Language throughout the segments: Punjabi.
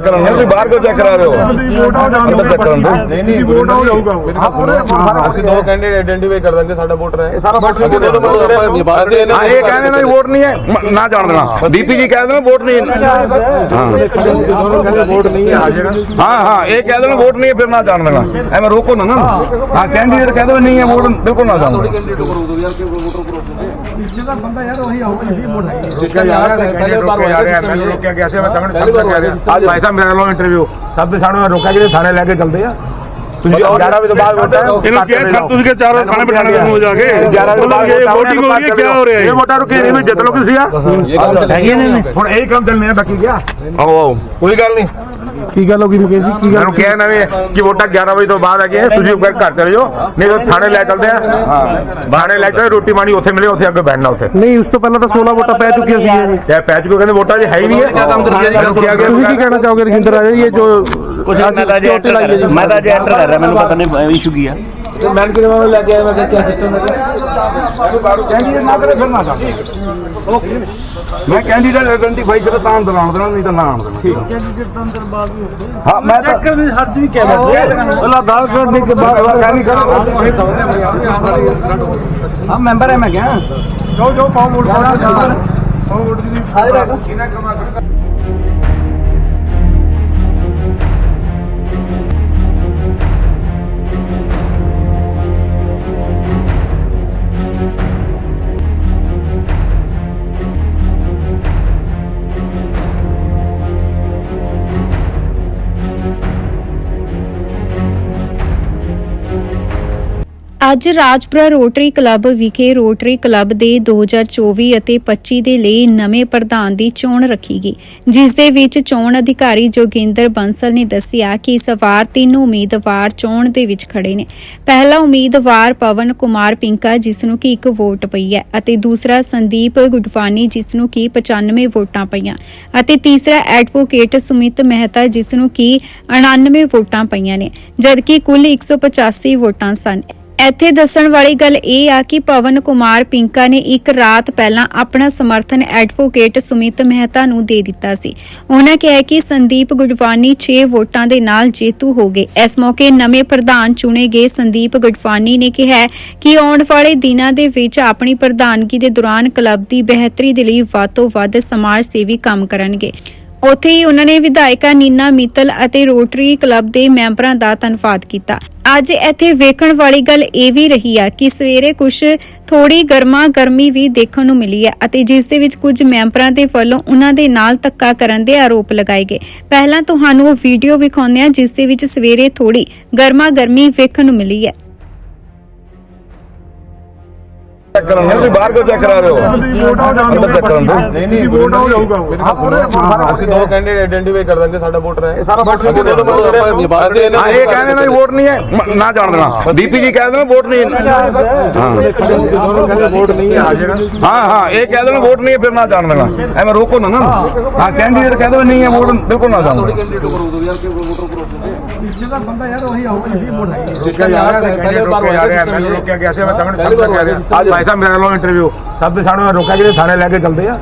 ਚੈੱਕ ਕਰਨ ਤੁਸੀਂ ਬਾਹਰ ਕਿਉਂ ਚੈੱਕ ਕਰਾ ਰਹੇ ਹੋ? ਅੰਦਰ ਚੈੱਕ ਕਰਨ ਦਿਓ। ਨਹੀਂ ਨਹੀਂ ਵੋਟ ਜਾਊਗਾ ਅਸੀਂ ਦੋ ਕੈਂਡੀਡੇਟ ਆਇਡੈਂਟੀਫਾਈ ਕਰ ਦਾਂਗੇ ਸਾਡਾ ਵੋਟਰ ਹੈ ਸਾਰਾ ਵੋਟ ਦੇ ਦੋ ਅਸੀਂ ਹਾਂ ਇਹ ਕਹਿੰਦੇ ਨੇ ਵੋਟ ਨਹੀਂ ਹੈ। ਮ- ਨਾ ਜਾਣ ਦੇਣਾ। ਡੀਪੀ ਜੀ ਕਹਿ ਦੇਣਾ ਵੋਟ ਨਹੀਂ ਹੈ ਹਾਂ ਦੋਨੋਂ ਕਹਿੰਦੇ ਵੋਟ ਨਹੀਂ। ਹੈ। ਆ ਜਾਏਗਾ ਹਾਂ ਹਾਂ ਇਹ ਕਹਿ ਦੇਣਾ ਵੋਟ ਨਹੀਂ ਹੈ ਫਿਰ ਨਾ ਜਾਣ ਦੇਣਾ। ਐਵੇਂ ਰੋਕੋ ਨਾ ਨਾ। ਹਾਂ ਕੈਂਡੀਡੇਟ ਕਹਿ ਦੋ ਨਹੀਂ ਹੈ ਵੋਟ ਬਿਲਕੁਲ ਨਾ ਜਾਣ ਦੇਣਾ। ਜਿਸਕਾ ਯਾਰ ਪਹਿਲੇ ਉਤਾਰ ਹੋਇਆ ਮੈਨੂੰ ਰੋਕਿਆ ਗਿਆ ਸੀ ਮੈਂ ਤੁਹਾਨੂੰ ਪਹਿਲੀ ਵਾਰ ਕਹਿ ਰਿਹਾ। ਹੋਇਆ। ਅੱਜ ਭਾਈ ਸਾਹਿਬ ਮੇਰੇ ਵੱਲੋਂ ਇੰਟਰਵਿਊ ਸਭ ਦੇ ਸਾਹਮਣੇ ਰੋਕਿਆ ਜਿਹੜੇ ਥਾਣੇ ਲੈ ਕੇ ਚੱਲਦੇ ਆ। ਤੁਸੀਂ 11 ਵਜੇ ਤੋਂ ਬਾਅਦ ਵੋਟਾਂ ਇਹਨੂੰ ਕਿਹਾ ਸਰ ਤੁਸੀਂ ਕਿ ਚਾਰੋਂ ਖਾਣੇ ਬਿਠਾਣੇ ਨੂੰ ਹੋ ਜਾ ਕੇ। 11 ਵਜੇ ਤੋਂ ਬਾਅਦ ਇਹ VOTING ਹੋ ਰਹੀ ਹੈ ਕੀ ਹੋ ਰਿਹਾ ਇਹ ਹੈ ਵੋਟਾਂ ਰੁਕੀ ਨਹੀਂ ਵੀ ਜਿੱਤ ਲੋਗੇ ਸੀ ਆ। ਇਹ ਕੰਮ ਚੱਲੇਗੀ ਹੁਣ ਇਹੀ ਕੰਮ ਚੱਲਨੇ ਆ ਬਾਕੀ ਗਿਆ ਆਓ ਆਓ। ਕੋਈ ਗੱਲ ਨਹੀਂ। ਕੀ ਗੱਲ ਹੋ ਗਈ ਮੁਕੇਸ਼ ਜੀ? ਕੀ ਮੈਨੂੰ ਕਿਹਾ ਨਾ ਵੀ ਕਿ ਵੋਟਾਂ 11 ਵਜੇ ਤੋਂ ਬਾਅਦ ਆ ਗਏ ਤੁਸੀਂ ਉੱਪਰ ਘਰ ਚਲੇ ਜਾਓ ਨਹੀਂ ਤਾਂ ਥਾਣੇ ਲੈ ਚੱਲਦੇ ਆ। ਹਾਂ ਥਾਣੇ ਲੈ ਕੇ ਰੋਟੀ ਪਾਣੀ ਉੱਥੇ ਮਿਲੇ ਉੱਥੇ ਅੱਗੇ ਬੈਠਣਾ ਉੱਥੇ। ਨਹੀਂ ਉਸ ਤੋਂ ਪਹਿਲਾਂ ਤਾਂ 16 ਵੋਟਾਂ ਪੈ ਚੁੱਕੀਆਂ ਸੀ ਤੇ ਪੈਚ ਕੋ ਕਹਿੰਦੇ ਵੋਟਾਂ ਜੀ ਹੈ ਹੀ ਨਹੀਂ ਹੈ ਕਿਹਾ ਗਿਆ ਤੁਸੀਂ ਕੀ ਕਹਿਣਾ ਚਾਹੋਗੇ ਰਜਿੰਦਰ ਰਾਜਾ ਜੀ ਇਹ ਜੋ ਕੁਝ ਮੈਂ ਤਾਂ ਜੇ ਐਂਟਰ ਕਰ ਮੈਂ ਤਾਂ ਜੇ ਐਂਟਰ ਕਰ ਰਿਹਾ ਮੈਨੂੰ ਪਤਾ ਨਹੀਂ ਇਸ਼ੂ ਕੀ ਆ। ਮੈਂ ਕਿਹਦੇ ਵੱਲੋਂ ਲੈ ਕੇ ਆਇਆ ਮੈਂ ਕਿਹਾ ਸਿਸਟਮ ਹੈ? ਕੈਂਡੀਡੇਟ ਨਾ ਕਰੇ ਫਿਰ ਨਾ ਜਾਣ ਮੈਂ ਕੈਂਡੀਡੇਟ ਆਇਡੈਂਟੀਫਾਈ ਕਰੇ ਤਾਂ ਅੰਦਰ ਆਉਣ ਦੇਣਾ ਨਹੀਂ ਤਾਂ ਨਾ ਆਉਣ ਦੇਣਾ। ਠੀਕ ਕੈਂਡੀਡੇਟ ਤਾਂ ਅੰਦਰ ਬਾਅਦ ਵੀ ਹੁੰਦੇ ਹਾਂ ਮੈਂ ਤਾਂ ਹਰਜ ਵੀ ਕਹਿ ਬਸ ਉਹ ਆਧਾਰ ਕਾਰਡ ਦੇ ਕੇ ਬਾਅਦ ਨਹੀਂ ਹਾਂ ਮੈਂਬਰ ਹੈ ਮੈਂ ਕਿਹਾ। ਜੋ ਜੋ ਪਾਉ ਵੋਟ ਅੱਜ ਰਾਜਪੁਰਾ ਰੋਟਰੀ ਕਲੱਬ ਵਿਖੇ ਰੋਟਰੀ ਕਲੱਬ ਦੇ 2024 ਅਤੇ 25 ਦੇ ਲਈ ਨਵੇਂ ਪ੍ਰਧਾਨ ਦੀ ਚੋਣ ਰੱਖੀ ਗਈ, ਜਿਸ ਦੇ ਵਿੱਚ ਚੋਣ ਅਧਿਕਾਰੀ ਜੋਗਿੰਦਰ ਬੰਸਲ ਨੇ ਦੱਸਿਆ ਕਿ ਇਸ ਵਾਰ ਤਿੰਨ ਉਮੀਦਵਾਰ ਚੋਣ ਦੇ ਵਿੱਚ ਖੜੇ ਨੇ। ਪਹਿਲਾ ਉਮੀਦਵਾਰ ਪਵਨ ਕੁਮਾਰ ਪਿੰਕਾ, ਜਿਸ ਨੂੰ ਕਿ ਇੱਕ ਵੋਟ ਪਈ ਹੈ, ਅਤੇ ਦੂਸਰਾ ਸੰਦੀਪ ਗੁਡਵਾਨੀ, ਜਿਸ ਨੂੰ ਕਿ 95 ਵੋਟਾਂ ਪਈਆਂ, ਅਤੇ ਤੀਸਰਾ ਐਡਵੋਕੇਟ ਸੁਮਿਤ ਮਹਿਤਾ, ਜਿਸ ਨੂੰ ਕਿ 99 ਵੋਟਾਂ ਪਈਆਂ ਨੇ, ਜਦਕਿ ਕੁੱਲ 185 ਵੋਟਾਂ ਸਨ। ਇੱਥੇ ਦੱਸਣ ਵਾਲੀ ਗੱਲ ਇਹ ਆ ਕਿ ਪਵਨ ਕੁਮਾਰ ਪਿੰਕਾ ਨੇ ਇੱਕ ਰਾਤ ਪਹਿਲਾਂ ਆਪਣਾ ਸਮਰਥਨ ਐਡਵੋਕੇਟ ਸੁਮਿਤ ਮਹਿਤਾ ਨੂੰ ਦੇ ਦਿੱਤਾ ਸੀ। ਉਹਨਾਂ ਕਿਹਾ ਕਿ ਸੰਦੀਪ ਗੁਡਵਾਨੀ 6 ਵੋਟਾਂ ਦੇ ਨਾਲ ਜੇਤੂ ਹੋ ਗਏ। ਇਸ ਮੌਕੇ ਨਵੇਂ ਪ੍ਰਧਾਨ ਚੁਣੇ ਗਏ ਸੰਦੀਪ ਗੁਡਵਾਨੀ ਨੇ ਕਿਹਾ ਕਿ ਆਉਣ ਵਾਲੇ ਦਿਨਾਂ ਦੇ ਵਿੱਚ ਆਪਣੀ ਪ੍ਰਧਾਨਗੀ ਦੇ ਦੌਰਾਨ ਕਲੱਬ ਦੀ ਬਿਹਤਰੀ ਦੇ ਲਈ ਵੱਧ ਤੋਂ ਵੱਧ ਸਮਾਜ ਸੇਵੀ ਕੰਮ ਕਰਨਗੇ। ਉੱਥੇ ਹੀ ਉਹਨਾਂ ਨੇ ਵਿਧਾਇਕਾ ਨੀਨਾ ਮਿੱਤਲ ਅਤੇ ਰੋਟਰੀ ਕਲੱਬ ਦੇ ਮੈਂਬਰਾਂ ਦਾ ਧੰਨਵਾਦ ਕੀਤਾ। ਅੱਜ ਇੱਥੇ ਵੇਖਣ ਵਾਲੀ ਗੱਲ ਇਹ ਵੀ ਰਹੀ ਆ ਕਿ ਸਵੇਰੇ ਕੁਝ ਥੋੜੀ ਗਰਮਾ ਗਰਮੀ ਵੀ ਦੇਖਣ ਨੂੰ ਮਿਲੀ ਹੈ ਅਤੇ ਜਿਸ ਦੇ ਵਿੱਚ ਕੁਝ ਮੈਂਬਰਾਂ ਦੇ ਵੱਲੋਂ ਉਹਨਾਂ ਦੇ ਨਾਲ ਧੱਕਾ ਕਰਨ ਦੇ ਆਰੋਪ ਲਗਾਏ ਗਏ। ਪਹਿਲਾਂ ਤੁਹਾਨੂੰ ਉਹ ਵੀਡੀਓ ਵਿਖਾਉਂਦੇ ਆ ਜਿਸ ਦੇ ਵਿੱਚ ਸਵੇਰੇ ਥੋੜੀ ਗਰਮਾ ਗਰਮੀ ਵੇਖਣ ਨੂੰ ਮਿਲੀ ਹੈ। ਚੈੱਕ ਕਰਨ ਤੁਸੀਂ ਬਾਹਰ ਕਿਉਂ ਚੈੱਕ ਕਰਾ ਰਹੇ ਹੋ? ਅੰਦਰ ਚੈੱਕ ਕਰਨ ਦਿਓ। ਨਹੀਂ ਨਹੀਂ ਵੋਟ ਹੋ ਜਾਊਗਾ ਅਸੀਂ ਦੋ ਕੈਂਡੀਡੇਟ ਆਇਡੈਂਟੀਫਾਈ ਕਰ ਦਾਂਗੇ ਸਾਡਾ ਵੋਟਰ ਹੈ। ਸਾਰਾ ਵੋਟ ਦੇ ਦੋ ਅਸੀਂ ਹਾਂ ਇਹ ਕਹਿੰਦੇ ਨੇ ਵੋਟ ਨਹੀਂ ਹੈ। ਮ- ਨਾ ਜਾਣ ਦੇਣਾ। ਡੀਪੀ ਜੀ ਕਹਿ ਦੇਣਾ ਵੋਟ ਨਹੀਂ। ਹੈ। ਹਾਂ ਦੋਨੋਂ ਕਹਿੰਦੇ ਵੋਟ ਨਹੀਂ ਹੈ ਆ ਜਾਏਗਾ ਹਾਂ ਹਾਂ ਇਹ ਕਹਿ ਦੇਣਾ ਵੋਟ ਨਹੀਂ ਹੈ ਫਿਰ ਨਾ ਜਾਣ ਦੇਣਾ। ਐਵੇਂ ਰੋਕੋ ਨਾ ਨਾ। ਹਾਂ ਕੈਂਡੀਡੇਟ ਕਹਿ ਦੋ ਨਹੀਂ ਹੈ ਵੋਟ ਬਿਲਕੁਲ ਨਾ ਜਾਣ ਦੇਣਾ। ਯਾਰ ਪਹਿਲੇ ਮੈਨੂੰ ਰੋਕਿਆ ਗਿਆ ਸੀ ਮੈਂ ਤੁਹਾਨੂੰ ਪਹਿਲੀ ਵਾਰ ਕਹਿ ਰਿਹਾ ਹੋਇਆ। ਅੱਜ ਭਾਈ ਸਾਹਿਬ ਮੇਰੇ ਵੱਲੋਂ ਇੰਟਰਵਿਊ ਸਭ ਦੇ ਸਾਹਮਣੇ ਰੋਕਿਆ ਜਿਹੜੇ ਥਾਣੇ ਲੈ ਕੇ ਚੱਲਦੇ ਆ।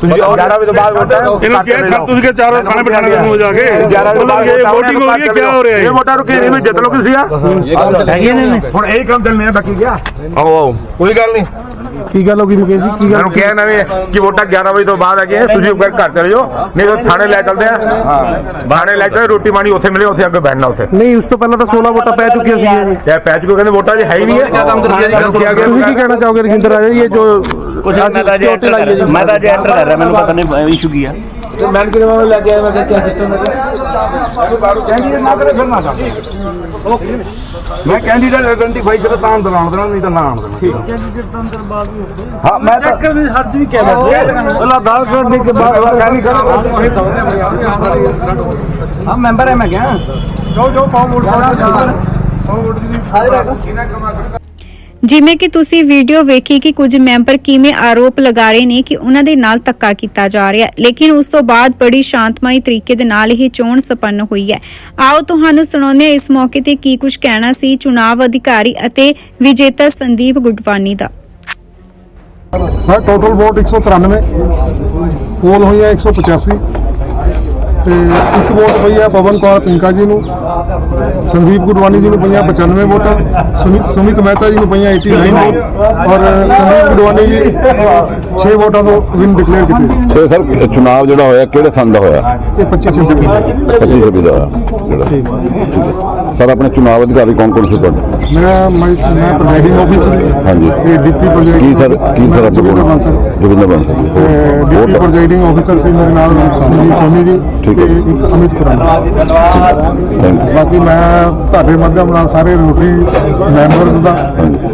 ਤੁਸੀਂ 11 ਵਜੇ ਤੋਂ ਬਾਅਦ ਵੋਟਾਂ ਇਹਨੂੰ ਕਿਹਾ ਸਰ ਤੁਸੀਂ ਕਿ ਚਾਰੋਂ ਖਾਣੇ ਬਿਠਾਣੇ ਨੂੰ ਹੋ ਜਾ ਕੇ। 11 ਵਜੇ ਤੋਂ ਬਾਅਦ ਇਹ VOTING ਹੋ ਰਹੀ ਹੈ ਕੀ ਹੋ ਰਿਹਾ ਇਹ? ਹੈ ਵੋਟਾਂ ਰੁਕੀ ਨਹੀਂ ਵੀ ਜਿੱਤ ਲੋਗੇ ਸੀ ਆ। ਇਹ ਕੰਮ ਚੱਲੇਗੀ ਹੁਣ ਇਹੀ ਕੰਮ ਚੱਲਨੇ ਆ ਬਾਕੀ ਗਿਆ ਆਓ ਆਓ। ਕੋਈ ਗੱਲ ਨਹੀਂ। ਕੀ ਗੱਲ ਹੋ ਗਈ ਮੁਕੇਸ਼ ਜੀ? ਕੀ ਗੱਲ ਮੈਨੂੰ ਕਿਹਾ ਨਾ ਵੀ ਕਿ ਵੋਟਾਂ 11 ਵਜੇ ਤੋਂ ਬਾਅਦ ਆ ਗਏ ਤੁਸੀਂ ਉੱਪਰ ਘਰ ਚਲੇ ਜਾਓ ਨਹੀਂ ਤਾਂ ਥਾਣੇ ਲੈ ਚੱਲਦੇ ਆ। ਹਾਂ ਥਾਣੇ ਲੈ ਕੇ ਰੋਟੀ ਪਾਣੀ ਉੱਥੇ ਮਿਲੇ ਉੱਥੇ ਅੱਗੇ ਬੈਠਣਾ ਉੱਥੇ। ਨਹੀਂ ਉਸ ਤੋਂ ਪਹਿਲਾਂ ਤਾਂ 16 ਵੋਟਾਂ ਪੈ ਚੁੱਕੀਆਂ ਸੀ ਤੇ ਪੈਚ ਕੋ ਕਹਿੰਦੇ ਵੋਟਾਂ ਜੀ ਹੈ ਹੀ ਨਹੀਂ ਹੈ ਜੀ? ਤੁਸੀਂ ਕੀ ਕਹਿਣਾ ਚਾਹੋਗੇ ਰਜਿੰਦਰ ਰਾਜਾ ਜੀ ਇਹ ਜੋ ਕੁਝ ਮੈਂ ਤਾਂ ਜੇ ਐਂਟਰ ਕਰ ਰਿਹਾ। ਮੈਂ ਤਾਂ ਜੇ ਐਂਟਰ ਕਰ ਰਿਹਾ ਮੈਨੂੰ ਪਤਾ ਨਹੀਂ ਇਸ਼ੂ ਕੀ ਆ। ਮੈਂ ਕਿਹਦੇ ਵੱਲੋਂ ਲੈ ਕੇ ਆਇਆ ਮੈਂ ਕਿਹਾ ਸਿਸਟਮ ਹੈ? ਕੈਂਡੀਡੇਟ ਨਾ ਕਰੇ ਫਿਰ ਨਾ ਜਾਣ ਮੈਂ ਕੈਂਡੀਡੇਟ ਆਇਡੈਂਟੀਫਾਈ ਕਰੇ ਤਾਂ ਅੰਦਰ ਆਉਣ ਦੇਣਾ ਨਹੀਂ ਤਾਂ ਨਾ ਆਉਣ ਦੇਣਾ। ਠੀਕ ਕੈਂਡੀਡੇਟ ਤਾਂ ਅੰਦਰ ਬਾਅਦ ਵੀ ਹੁੰਦੇ ਹਾਂ ਮੈਂ ਤਾਂ ਹਰਜ ਵੀ ਕਹਿ ਬਸ ਉਹ ਆਧਾਰ ਕਾਰਡ ਦੇ ਕੇ ਬਾਅਦ ਨਹੀਂ ਹਾਂ ਮੈਂਬਰ ਹੈ ਮੈਂ ਕਿਹਾ। ਜੋ ਜੋ ਪਾਉ ਵੋਟ। ਜਿਵੇਂ ਕਿ ਤੁਸੀਂ ਵੀਡੀਓ ਵੇਖੀ ਕਿ ਕੁਝ ਮੈਂਬਰ ਕਿਵੇਂ ਆਰੋਪ ਲਗਾ ਰਹੇ ਨੇ ਕਿ ਉਹਨਾਂ ਦੇ ਨਾਲ ਧੱਕਾ ਕੀਤਾ ਜਾ ਰਿਹਾ ਹੈ। ਲੇਕਿਨ ਉਸ ਤੋਂ ਬਾਅਦ ਬੜੀ ਸ਼ਾਂਤਮਈ ਤਰੀਕੇ ਦੇ ਨਾਲ ਇਹ ਚੋਣ ਸੰਪੰਨ ਹੋਈ ਹੈ। ਆਓ ਤੁਹਾਨੂੰ ਸੁਣਾਉਂਦੇ ਇਸ ਮੌਕੇ ਤੇ ਕੀ ਕੁਝ ਕਹਿਣਾ ਸੀ ਚੁਣਾਵ ਅਧਿਕਾਰੀ ਅਤੇ ਵਿਜੇਤਾ ਸੰਦੀਪ ਗੁਡਵਾਨੀ ਦਾ। ਸਰ ਟੋਟਲ ਵੋਟ 193 ਪੋਲ ਹੋਈਆਂ 185 ਤੇ ਇੱਕ ਵੋਟ ਪਈ ਹੈ ਪਵਨ ਕੌਰ ਪਿੰਕਾ ਜੀ ਨੂੰ ਸੰਦੀਪ ਗੁਰਵਾਨੀ ਜੀ ਨੂੰ ਪਈਆਂ 95 ਵੋਟਾਂ ਸੁਮਿਤ ਸੁਮਿਤ ਮਹਿਤਾ ਜੀ ਨੂੰ ਪਈਆਂ 89 ਵੋਟ ਔਰ ਸੰਦੀਪ ਗੁਰਵਾਨੀ ਜੀ 6 ਵੋਟਾਂ ਤੋਂ ਵਿਨ ਡਿਕਲੇਅਰ ਕੀਤੇ। ਤੇ ਸਰ ਚੁਣਾਵ ਜਿਹੜਾ ਹੋਇਆ ਕਿਹੜੇ ਸੰਨ ਦਾ ਹੋਇਆ? ਤੇ 25 26 ਪੱਚੀ ਛੱਬੀ ਦਾ ਹੋਇਆ ਸਰ ਆਪਣੇ ਚੁਣਾਵ ਅਧਿਕਾਰੀ ਕੌਣ ਕੌਣ ਸੀ ਤੁਹਾਡੇ? ਮੈਂ ਮੈਂ ਪ੍ਰੈਜ਼ਾਈਡਿੰਗ ਆਫੀਸਰ ਹਾਂਜੀ। ਤੇ ਡਿਪਟੀ ਪ੍ਰੈਜ਼ਾਈਡਿੰਗ ਕੀ ਸਰ ਕੀ ਸਰ ਆਪਣੇ Joginder Bansal Joginder Bansal deputy presiding officer ਸੀ ਮੇਰੇ ਨਾਲ ਸੰਦੀਪ ਸੋਨੀ ਜੀ। ਠੀਕ। ਇੱਕ ਅਮਿਤ ਖੁਰਾਨਾ ਥੈਂਕ ਯੂ ਬਾਕੀ ਮੈਂ ਤੁਹਾਡੇ ਮਾਧਿਅਮ ਨਾਲ ਸਾਰੇ ਰੋਟਰੀ ਮੈਂਬਰਸ ਦਾ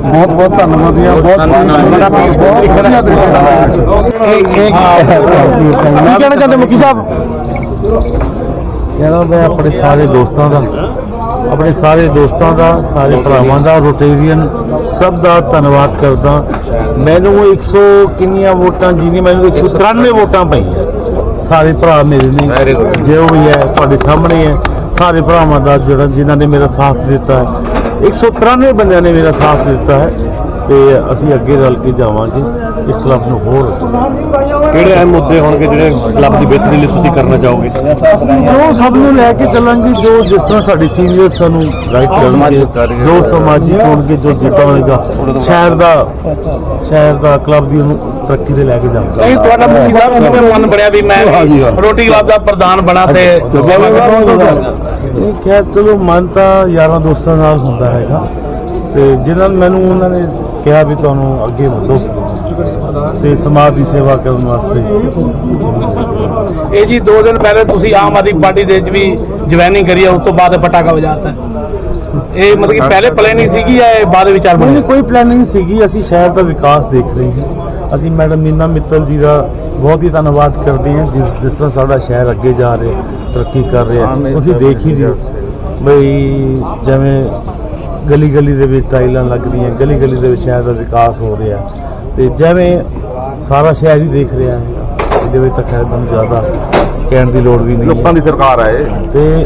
ਬਹੁਤ ਬਹੁਤ ਧੰਨਵਾਦੀ ਹਾਂ ਬਹੁਤ ਬਹੁਤ ਵਧੀਆ ਤਰੀਕੇ ਨਾਲ ਕੀ ਕਹਿਣਾ ਚਾਹੁੰਦੇ ਮੁਖੀ ਸਾਹਿਬ? ਕਹਿੰਦਾ ਮੈਂ ਆਪਣੇ ਸਾਰੇ ਦੋਸਤਾਂ ਦਾ ਆਪਣੇ ਸਾਰੇ ਦੋਸਤਾਂ ਦਾ ਸਾਰੇ ਭਰਾਵਾਂ ਦਾ ਰੋਟੇਰੀਅਨ ਸਭ ਦਾ ਧੰਨਵਾਦ ਕਰਦਾ। ਮੈਨੂੰ 100 ਕਿੰਨੀਆਂ ਵੋਟਾਂ ਜਿਹਨੇ ਮੈਨੂੰ 193 ਵੋਟਾਂ ਪਈਆਂ। ਸਾਰੇ ਭਰਾ ਮੇਰੇ ਨੇ। ਜੋ ਵੀ ਹੈ ਤੁਹਾਡੇ ਸਾਹਮਣੇ ਹੈ। ਸਾਰੇ ਭਰਾਵਾਂ ਦਾ ਜਿਹੜਾ ਜਿਨ੍ਹਾਂ ਨੇ ਮੇਰਾ ਸਾਥ ਦਿੱਤਾ ਹੈ। 193 ਬੰਦਿਆਂ ਨੇ ਮੇਰਾ ਸਾਥ ਦਿੱਤਾ ਹੈ ਤੇ ਅਸੀਂ ਅੱਗੇ ਰਲ ਕੇ ਜਾਵਾਂਗੇ ਇਸ ਕਲੱਬ ਨੂੰ ਹੋਰ। ਕਿਹੜੇ ਅਹਿਮ ਮੁੱਦੇ ਹੋਣਗੇ ਜਿਹੜੇ ਕਲੱਬ ਦੀ ਬਿਹਤਰੀ ਲਈ ਤੁਸੀਂ ਕਰਨਾ ਚਾਹੋਗੇ? ਜੋ ਸਭ ਨੂੰ ਲੈ ਕੇ ਚੱਲਾਂਗੇ ਜੋ ਜਿਸ ਤਰ੍ਹਾਂ ਸਾਡੇ ਸੀਨੀਅਰ ਸਾਨੂੰ ਗਾਈਡ ਕਰਨਗੇ ਜੋ ਸਮਾਜਿਕ ਹੋਣਗੇ ਜੋ ਜਿੱਤਾ ਹੋਏਗਾ ਸ਼ਹਿਰ ਦਾ ਸ਼ਹਿਰ ਦਾ ਕਲੱਬ ਦੀ ਤਰੱਕੀ ਦੇ ਲੈ ਕੇ ਜਾਵਾਂਗੇ ਨਹੀਂ ਤੁਹਾਡਾ ਮੁਖੀ ਸਾਹਿਬ ਕਿਵੇਂ ਮਨ ਬਣਿਆ ਵੀ ਮੈਂ ਰੋਟੀ ਕਲੱਬ ਦਾ ਪ੍ਰਧਾਨ ਬਣਾ ਤੇ ਇਹ ਖੈਰ ਚਲੋ ਮਨ ਤਾਂ ਯਾਰਾਂ ਦੋਸਤਾਂ ਨਾਲ ਹੁੰਦਾ ਹੈਗਾ। ਤੇ ਜਿਨ੍ਹਾਂ ਨੇ ਮੈਨੂੰ ਉਹਨਾਂ ਨੇ ਕਿਹਾ ਵੀ ਤੁਹਾਨੂੰ ਅੱਗੇ ਵਧੋ ਤੇ ਸਮਾਜ ਦੀ ਸੇਵਾ ਕਰਨ ਵਾਸਤੇ। ਇਹ ਜੀ 2 ਦਿਨ ਪਹਿਲੇ ਤੁਸੀਂ ਆਮ ਆਦਮੀ ਪਾਰਟੀ ਦੇ ਵਿੱਚ ਵੀ ਜੁਆਇਨਿੰਗ ਕਰੀ ਹੈ ਉਸ ਤੋਂ ਬਾਅਦ ਪਟਾਕਾ ਵਜਾਤਾ। ਇਹ ਮਤਲਬ ਕਿ ਪਹਿਲੇ ਪਲੈਨਿੰਗ ਸੀਗੀ ਜਾਂ ਇਹ ਬਾਅਦ ਵਿਚਾਰ ਬਣੀ ਕੋਈ ਪਲਾਨਿੰਗ ਸੀਗੀ। ਅਸੀਂ ਸ਼ਹਿਰ ਦਾ ਵਿਕਾਸ ਦੇਖ ਰਹੇ ਹਾਂ। ਅਸੀਂ ਮੈਡਮ ਨੀਨਾ ਮਿੱਤਲ ਜੀ ਦਾ ਬਹੁਤ ਹੀ ਧੰਨਵਾਦ ਕਰਦੇ ਹਾਂ ਜਿਸ ਜਿਸ ਤਰ੍ਹਾਂ ਸਾਡਾ ਸ਼ਹਿਰ ਅੱਗੇ ਜਾ ਰਿਹਾ ਤਰੱਕੀ ਕਰ ਰਿਹਾ। ਤੁਸੀਂ ਦੇਖ ਹੀ ਹੋ ਬਈ ਜਿਵੇਂ ਗਲੀ ਗਲੀ ਦੇ ਵਿੱਚ ਟਾਈਲਾਂ ਲੱਗ ਰਹੀਆਂ ਗਲੀ ਗਲੀ ਦੇ ਵਿੱਚ ਸ਼ਹਿਰ ਦਾ ਵਿਕਾਸ ਹੋ ਰਿਹਾ। ਤੇ ਜਿਵੇਂ ਸਾਰਾ ਸ਼ਹਿਰ ਹੀ ਦੇਖ ਰਿਹਾ ਹੈ ਇਹਦੇ ਵਿੱਚ ਤਾਂ ਖੈਰ ਮੈਨੂੰ ਜ਼ਿਆਦਾ ਕਹਿਣ ਦੀ ਲੋੜ ਵੀ ਨਹੀਂ ਲੋਕਾਂ ਦੀ ਸਰਕਾਰ ਹੈ ਤੇ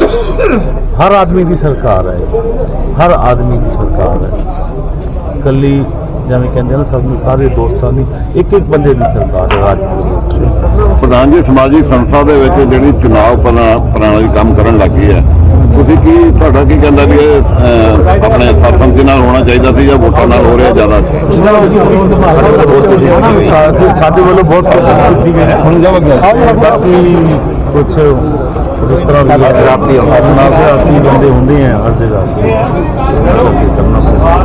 ਹਰ ਆਦਮੀ ਦੀ ਸਰਕਾਰ ਹੈ। ਹਰ ਆਦਮੀ ਦੀ ਸਰਕਾਰ ਹੈ। ਕੱਲੀ ਜਿਵੇਂ ਕਹਿੰਦੇ ਨੇ ਸਭ ਨੂੰ ਸਾਰੇ ਦੋਸਤਾਂ ਦੀ ਇੱਕ ਇੱਕ ਬੰਦੇ ਦੀ ਸਰਕਾਰ ਹੈ ਰਾਜ ਪ੍ਰਧਾਨ ਜੀ ਸਮਾਜਿਕ ਸੰਸਥਾ ਦੇ ਵਿੱਚ ਜਿਹੜੀ ਚੁਣਾਵ ਪ੍ਰਣਾ- ਪ੍ਰਣਾਲੀ ਕੰਮ ਕਰਨ ਲੱਗੀ ਹੈ ਤੁਸੀਂ ਕੀ ਤੁਹਾਡਾ ਕੀ ਕਹਿੰਦਾ ਵੀ ਆਪਣੇ ਸਰਪੰਚ ਨਾਲ ਹੋਣਾ ਚਾਹੀਦਾ ਸੀ ਜਾਂ ਵੋਟਾਂ ਨਾਲ ਹੋ ਰਿਹਾ ਜ਼ਿਆਦਾ? ਸਾਡੇ ਸਾਡੇ ਵੱਲੋਂ ਬਹੁਤ ਕੀਤੀ ਗਈ ਸੁਣ ਜਾਵਾਂਗੇ ਬਾਕੀ ਕੁਝ ਜਿਸ ਤਰ੍ਹਾਂ ਵੀ ਸ਼ਰਾਬੀ ਸ਼ਰਾਬੀ ਬੰਦੇ ਹੁੰਦੇ ਆ ਹਰ ਜਗ੍ਹਾ ਤੇ। ਕਰਨਾ